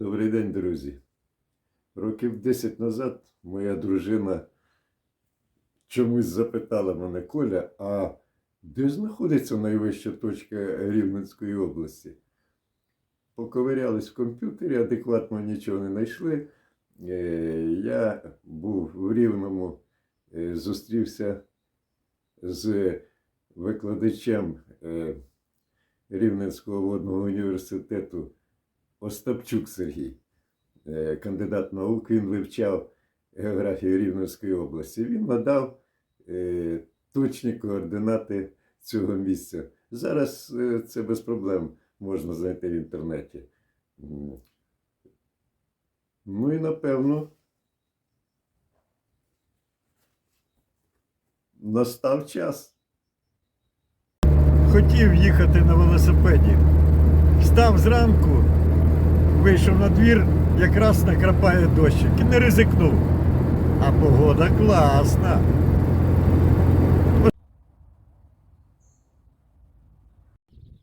Добрий день, друзі. Років 10 назад моя дружина чомусь запитала мене, Коля, а де знаходиться найвища точка Рівненської області? Поковирялись в комп'ютері, адекватно нічого не знайшли. Е, Я був в Рівному, е, зустрівся з викладачем е, Рівненського водного університету Остапчук Сергій, е, кандидат наук, він вивчав географію Рівненської області. Він надав е, точні координати цього місця. Зараз е, це без проблем можна знайти в інтернеті. Ну і напевно. Настав час. хотів їхати на велосипеді. Встав зранку, вийшов на двір, якраз накрапає дощик і не ризикнув. А погода класна.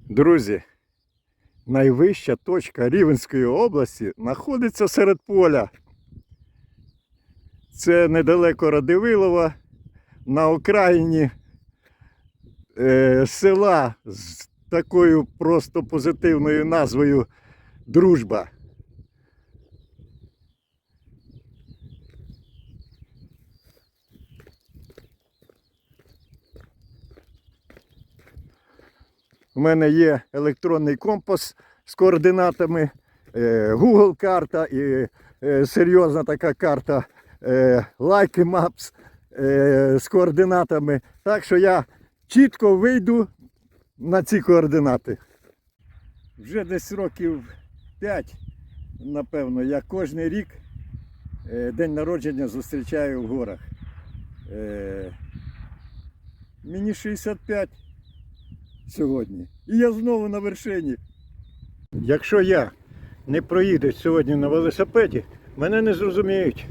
Друзі, найвища точка Рівенської області знаходиться серед поля. Це недалеко Радивилова, на окраїні е, села з такою просто позитивною назвою Дружба. У мене є електронний компас з координатами, е, Google карта і е, серйозна така карта е, Like Maps з координатами. Так що я чітко вийду на ці координати. Вже десь років 5, напевно, я кожен рік е, день народження зустрічаю в горах. Е, Мені 65 сьогодні. І я знову на вершині. Якщо я не проїду сьогодні на велосипеді, мене не зрозуміють.